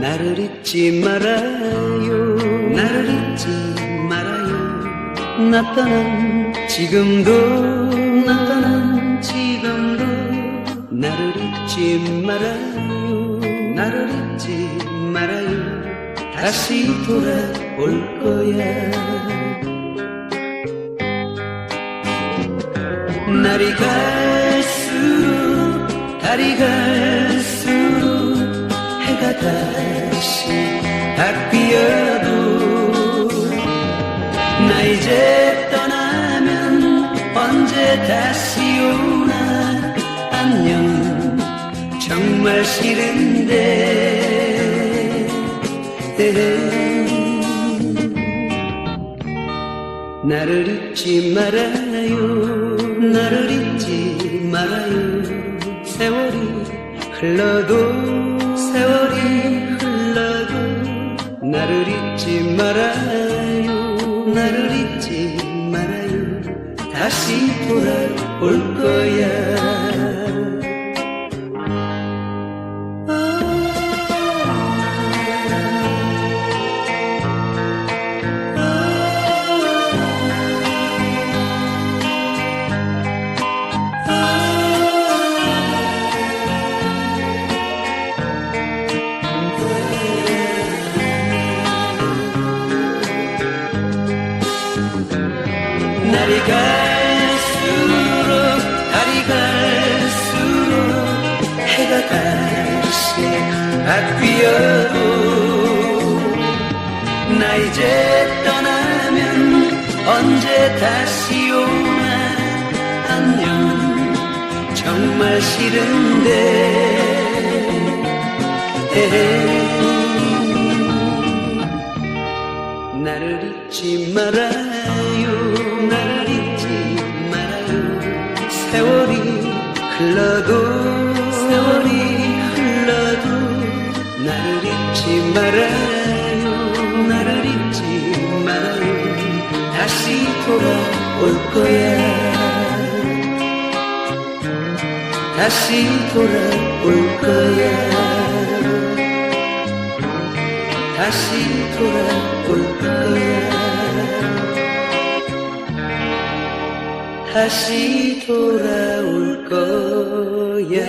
나를 잊지 말아요. 나를 잊지 말아요. 나 떠난 지금도 나 떠난 지금도 나를 잊지 말아요. 나를 잊지 말아요. 다시 돌아올 거야. 날이 갈수록 달이 해가 다시 바뀌어도 나 이제 떠나면 언제 다시 오나 안녕. 정말 싫은데. 나를 잊지 말아요. 나를 잊지 말아요. 세월이 흘러도 나를 잊지 말아요. 나를 잊지 말아요. 다시 돌아올 거야 날이 갈수록 달이 갈수록 해가 다시 바뀌어도 나 이제 떠나면 언제 다시 오나 안녕. 정말 싫은데. 나를 잊지 말아 흘러도 세월이 흘러도 나를 잊지 말아요. 나를 잊지 말아요. 다시 돌아올 거야. 다시 돌아올 거야. 다시 돌아올 거야 다시 돌아올 거야